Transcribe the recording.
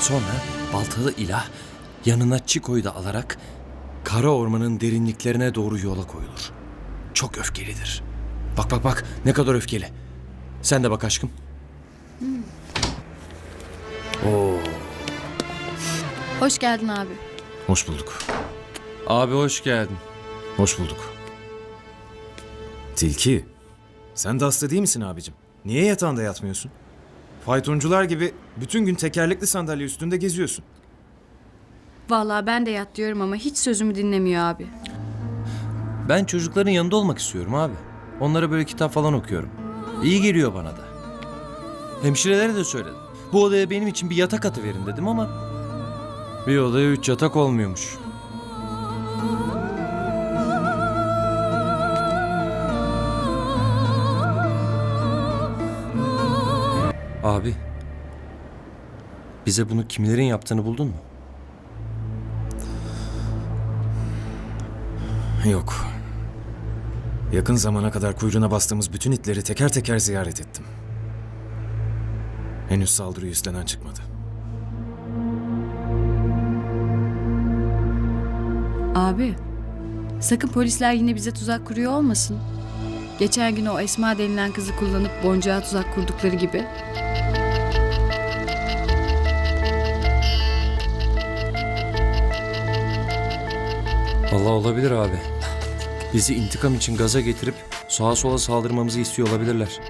Sonra baltalı ilah yanına Çiko'yu da alarak kara ormanın derinliklerine doğru yola koyulur. Çok öfkelidir. Bak bak bak ne kadar öfkeli. Sen de bak aşkım. Oo. Hoş geldin abi. Hoş bulduk. Abi hoş geldin. Hoş bulduk. Tilki, sen de hasta değil misin abicim? Niye yatağında yatmıyorsun? Faytoncular gibi bütün gün tekerlekli sandalye üstünde geziyorsun. Vallahi ben de yat diyorum ama hiç sözümü dinlemiyor abi. Ben çocukların yanında olmak istiyorum abi. Onlara böyle kitap falan okuyorum. İyi geliyor bana da. Hemşirelere de söyledim. Bu odaya benim için bir yatak atı verin dedim ama... Bir odaya üç yatak olmuyormuş. Abi. Bize bunu kimlerin yaptığını buldun mu? Yok. Yakın zamana kadar kuyruğuna bastığımız bütün itleri teker teker ziyaret ettim. Henüz saldırı üstlenen çıkmadı. Abi, sakın polisler yine bize tuzak kuruyor olmasın. Geçen gün o Esma denilen kızı kullanıp boncuğa tuzak kurdukları gibi. Allah olabilir abi. Bizi intikam için gaza getirip sağa sola saldırmamızı istiyor olabilirler.